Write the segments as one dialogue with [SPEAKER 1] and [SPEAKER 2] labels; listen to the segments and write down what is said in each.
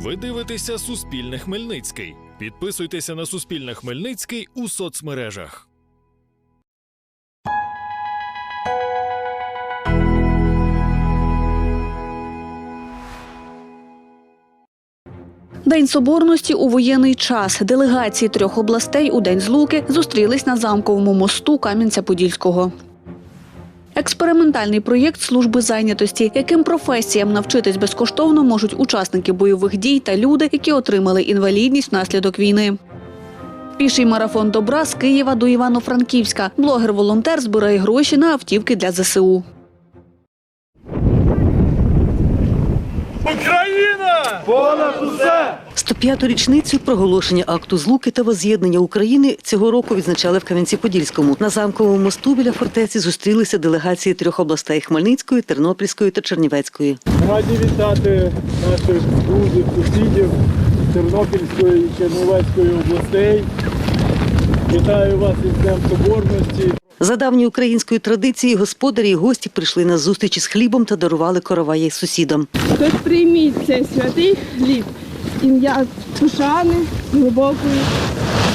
[SPEAKER 1] Ви дивитеся Суспільне Хмельницький. Підписуйтеся на Суспільне Хмельницький у соцмережах.
[SPEAKER 2] День соборності у воєнний час. Делегації трьох областей у День Злуки зустрілись на замковому мосту Кам'янця-Подільського. Експериментальний проєкт служби зайнятості, яким професіям навчитись безкоштовно можуть учасники бойових дій та люди, які отримали інвалідність внаслідок війни. Піший марафон добра з Києва до Івано-Франківська. Блогер-волонтер збирає гроші на автівки для ЗСУ.
[SPEAKER 3] Україна!
[SPEAKER 4] 105-ту річницю проголошення акту злуки та возз'єднання України цього року відзначали в Кам'янці-Подільському. На замковому мосту біля фортеці зустрілися делегації трьох областей Хмельницької, Тернопільської та Чернівецької.
[SPEAKER 3] Раді вітати наших друзів, сусідів Тернопільської і Чернівецької областей. Вітаю вас із Днем Соборності.
[SPEAKER 4] За давньою українською традицією господарі і гості прийшли на зустрічі з хлібом та дарували короваї сусідам.
[SPEAKER 5] Тож прийміть цей святий хліб, ім'я Тушани глибокої,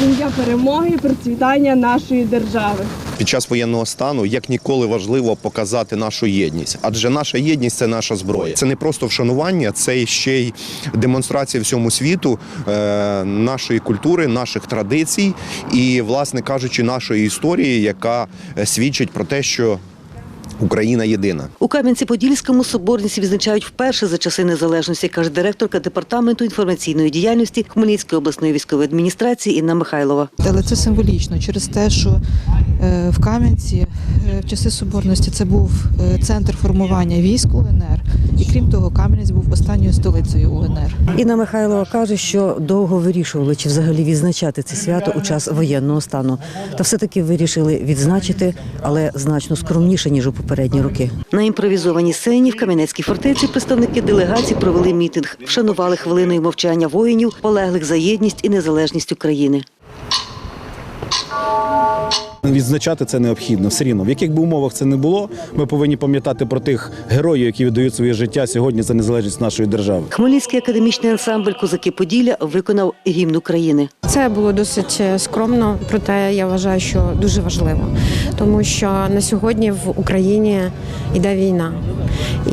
[SPEAKER 5] ім'я перемоги процвітання нашої держави.
[SPEAKER 6] Під час воєнного стану як ніколи важливо показати нашу єдність, адже наша єдність це наша зброя. Це не просто вшанування, це ще й демонстрація всьому світу е, нашої культури, наших традицій і, власне кажучи, нашої історії, яка е, свідчить про те, що Україна єдина.
[SPEAKER 4] У Кам'янці-Подільському соборність відзначають вперше за часи незалежності, каже директорка департаменту інформаційної діяльності Хмельницької обласної військової адміністрації Інна Михайлова.
[SPEAKER 7] Але це символічно через те, що в Кам'янці е, в часи соборності це був е, центр формування військ УНР, і крім того, Кам'янець був останньою столицею УНР.
[SPEAKER 4] Інна Михайлова каже, що довго вирішували, чи взагалі відзначати це свято у час воєнного стану. Та все-таки вирішили відзначити, але значно скромніше, ніж у попередні роки. На імпровізованій сцені в Кам'янецькій фортеці представники делегації провели мітинг, вшанували хвилиною мовчання воїнів, полеглих за єдність і незалежність України.
[SPEAKER 8] Відзначати це необхідно все рівно. В яких би умовах це не було, ми повинні пам'ятати про тих героїв, які віддають своє життя сьогодні за незалежність нашої держави.
[SPEAKER 4] Хмельницький академічний ансамбль Козаки Поділля виконав гімн України.
[SPEAKER 9] Це було досить е, скромно, проте я вважаю, що дуже важливо, тому що на сьогодні в Україні йде війна,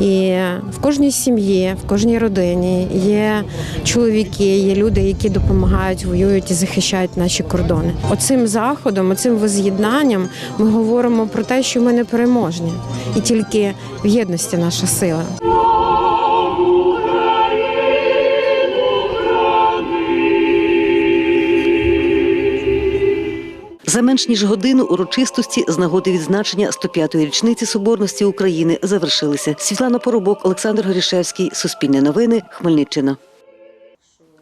[SPEAKER 9] і в кожній сім'ї, в кожній родині є чоловіки, є люди, які допомагають, воюють і захищають наші кордони. Оцим заходом, оцим воз'єднанням ми говоримо про те, що ми не переможні, і тільки в єдності наша сила.
[SPEAKER 4] За менш ніж годину урочистості з нагоди відзначення 105-ї річниці соборності України завершилися. Світлана Поробок, Олександр Горішевський, Суспільне новини, Хмельниччина.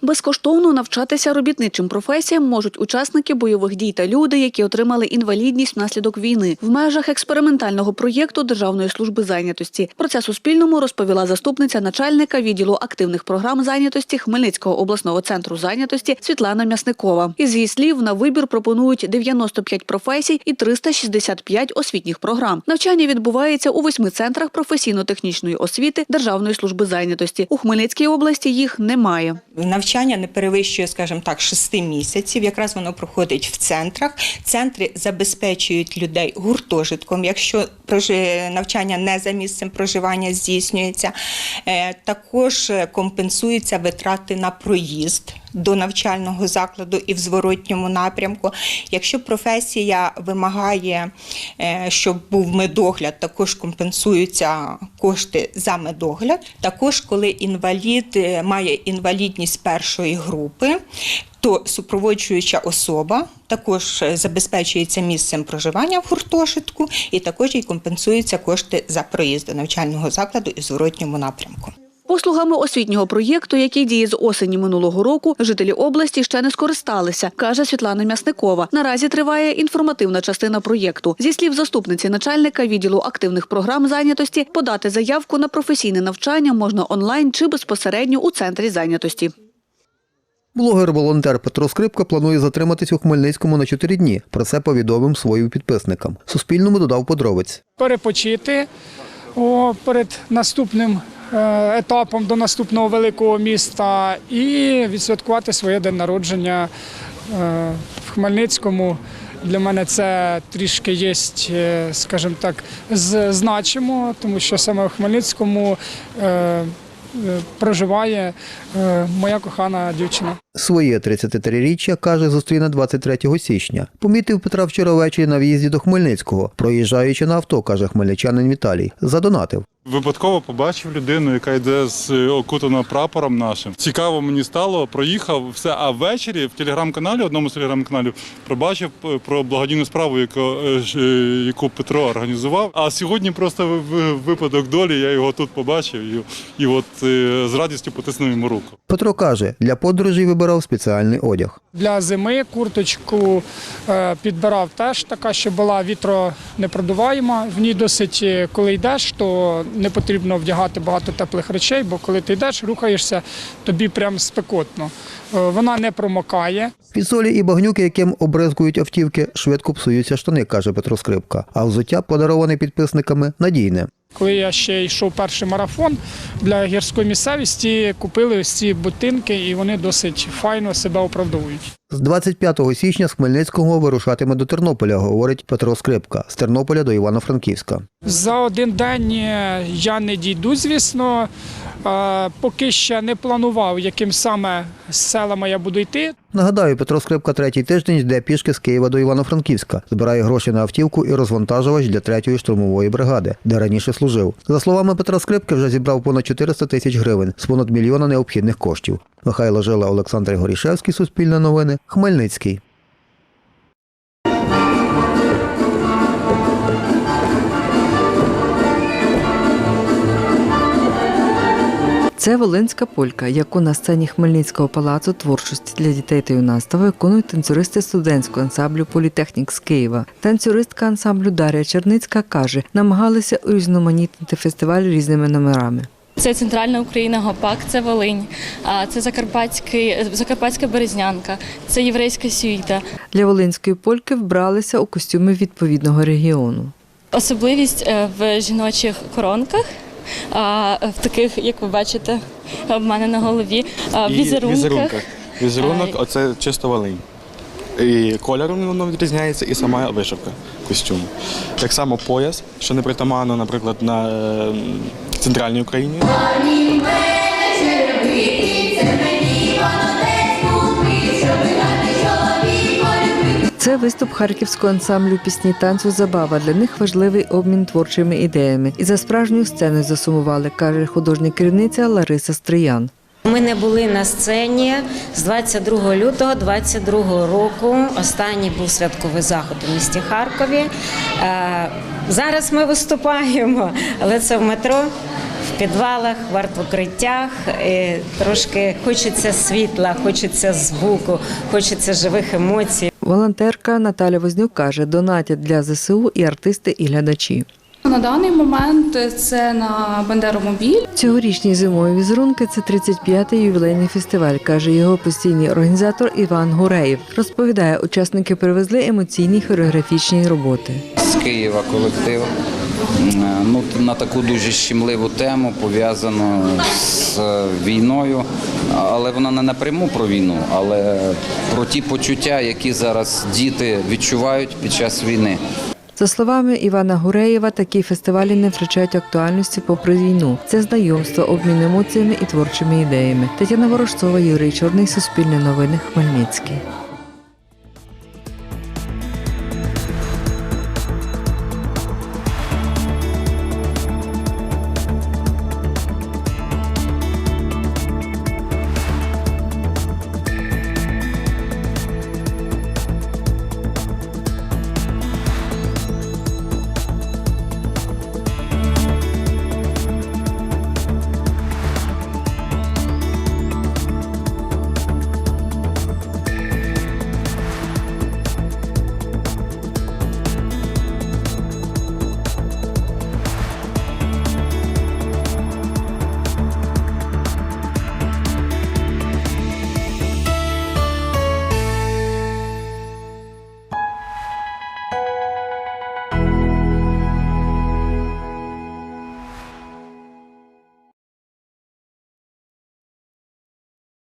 [SPEAKER 2] Безкоштовно навчатися робітничим професіям можуть учасники бойових дій та люди, які отримали інвалідність внаслідок війни в межах експериментального проєкту Державної служби зайнятості. Про це Суспільному розповіла заступниця начальника відділу активних програм зайнятості Хмельницького обласного центру зайнятості Світлана М'ясникова. Із її слів, на вибір пропонують 95 професій і 365 освітніх програм. Навчання відбувається у восьми центрах професійно-технічної освіти Державної служби зайнятості. У Хмельницькій області їх немає.
[SPEAKER 10] Навчання не перевищує, скажімо так, 6 місяців. Якраз воно проходить в центрах. Центри забезпечують людей гуртожитком, якщо навчання не за місцем проживання здійснюється. Е, Також е, компенсуються витрати на проїзд. До навчального закладу і в зворотньому напрямку. Якщо професія вимагає, е, щоб був медогляд, також компенсуються кошти за медогляд. Також, коли інвалід е, має інвалідність першої групи, то супроводжуюча особа також е, забезпечується місцем проживання в гуртожитку, і також їй компенсуються кошти за проїзд до навчального закладу і зворотньому напрямку.
[SPEAKER 2] Послугами освітнього проєкту, який діє з осені минулого року, жителі області ще не скористалися, каже Світлана М'ясникова. Наразі триває інформативна частина проєкту. Зі слів заступниці начальника відділу активних програм зайнятості, подати заявку на професійне навчання можна онлайн чи безпосередньо у центрі зайнятості.
[SPEAKER 11] Блогер-волонтер Петро Скрипка планує затриматись у Хмельницькому на 4 дні. Про це повідомив своїм підписникам. Суспільному додав подробиць.
[SPEAKER 3] Перепочити о, перед наступним
[SPEAKER 12] етапом до наступного великого міста і відсвяткувати своє день народження е, в Хмельницькому. Для мене це трішки є, е, скажімо так, значимо, тому що саме в Хмельницькому е, е, проживає е, моя кохана дівчина.
[SPEAKER 11] Своє 33-річчя, каже, зустріне 23 січня. Помітив Петра вчора ввечері на в'їзді до Хмельницького. Проїжджаючи на авто, каже хмельничанин Віталій. Задонатив.
[SPEAKER 13] Випадково побачив людину, яка йде з е, окутана прапором нашим. Цікаво мені стало, проїхав все. А ввечері в телеграм-каналі, одному з телеграм-каналів, побачив е, про благодійну справу, яку, е, яку Петро організував. А сьогодні просто випадок долі, я його тут побачив і, і от з радістю потиснув йому руку.
[SPEAKER 11] Петро каже, для подорожей вибирав спеціальний одяг.
[SPEAKER 12] Для зими курточку е, підбирав теж така, що була вітронепродуваєма. В ній досить, е, коли йдеш, то не потрібно вдягати багато теплих речей, бо коли ти йдеш, рухаєшся, тобі прям спекотно. Е, Вона не промокає.
[SPEAKER 11] Від солі і багнюки, яким обризкують автівки, швидко псуються штани, каже Петро Скрипка. А взуття, подароване підписниками, надійне.
[SPEAKER 12] Коли я ще йшов перший марафон для гірської місцевості, купили ось ці ботинки, і вони досить файно себе оправдовують.
[SPEAKER 11] З 25 січня з Хмельницького вирушатиме до Тернополя, говорить Петро Скрипка. З Тернополя до Івано-Франківська.
[SPEAKER 12] За один день я не дійду, звісно. Поки ще не планував, яким саме селами я буду йти.
[SPEAKER 11] Нагадаю, Петро Скрипка третій тиждень йде пішки з Києва до Івано-Франківська, збирає гроші на автівку і розвантажувач для третьої штурмової бригади, де раніше служив. За словами Петра Скрипки, вже зібрав понад 400 тисяч гривень з понад мільйона необхідних коштів. Михайло Жила, Олександр Горішевський, Суспільне новини, Хмельницький.
[SPEAKER 14] Це Волинська полька, яку на сцені Хмельницького палацу творчості для дітей та юнацтва виконують танцюристи студентського ансамблю Політехнік з Києва. Танцюристка ансамблю Дар'я Черницька каже, намагалися урізноманітнити фестиваль різними номерами.
[SPEAKER 15] Це центральна Україна Гопак, це Волинь, це Закарпатська Березнянка, це єврейська сюїта.
[SPEAKER 14] Для волинської польки вбралися у костюми відповідного регіону.
[SPEAKER 15] Особливість е, в жіночих коронках, в таких, як ви бачите, в мене на голові, візерунках.
[SPEAKER 16] Візерунок,
[SPEAKER 15] це
[SPEAKER 16] оце чисто валинь, І кольором воно відрізняється, і сама вишивка костюму. Так само пояс, що не притаманно, наприклад, на е, центральній Україні.
[SPEAKER 14] Це виступ харківського ансамблю пісні танцю Забава. Для них важливий обмін творчими ідеями. І за справжню сцену засумували, каже художня керівниця Лариса Стриян.
[SPEAKER 17] Ми не були на сцені з 22 лютого 22 року. Останній був святковий заход у місті Харкові. Е, Зараз ми виступаємо, але це в метро, в підвалах, в артукриттях. Трошки хочеться світла, хочеться звуку, хочеться живих емоцій.
[SPEAKER 14] Волонтерка Наталя Вознюк каже, донатять для ЗСУ і артисти, і глядачі.
[SPEAKER 18] На даний момент це на Бандеромобіль.
[SPEAKER 14] Цьогорічні зимові візерунки це 35-й ювілейний фестиваль, каже його постійний організатор Іван Гуреєв. Розповідає, учасники привезли емоційні хореографічні роботи.
[SPEAKER 19] з Києва колектив. Е, Ну, на таку дуже щемливу тему, пов'язану з е, війною, але вона не напряму про війну, але про ті почуття, які зараз діти відчувають під час війни.
[SPEAKER 14] За словами Івана Гуреєва, такі фестивалі не втрачають актуальності попри війну. Це знайомство, обмін емоціями і творчими ідеями. Тетяна Ворожцова, Юрій Чорний, Суспільне новини, Хмельницький.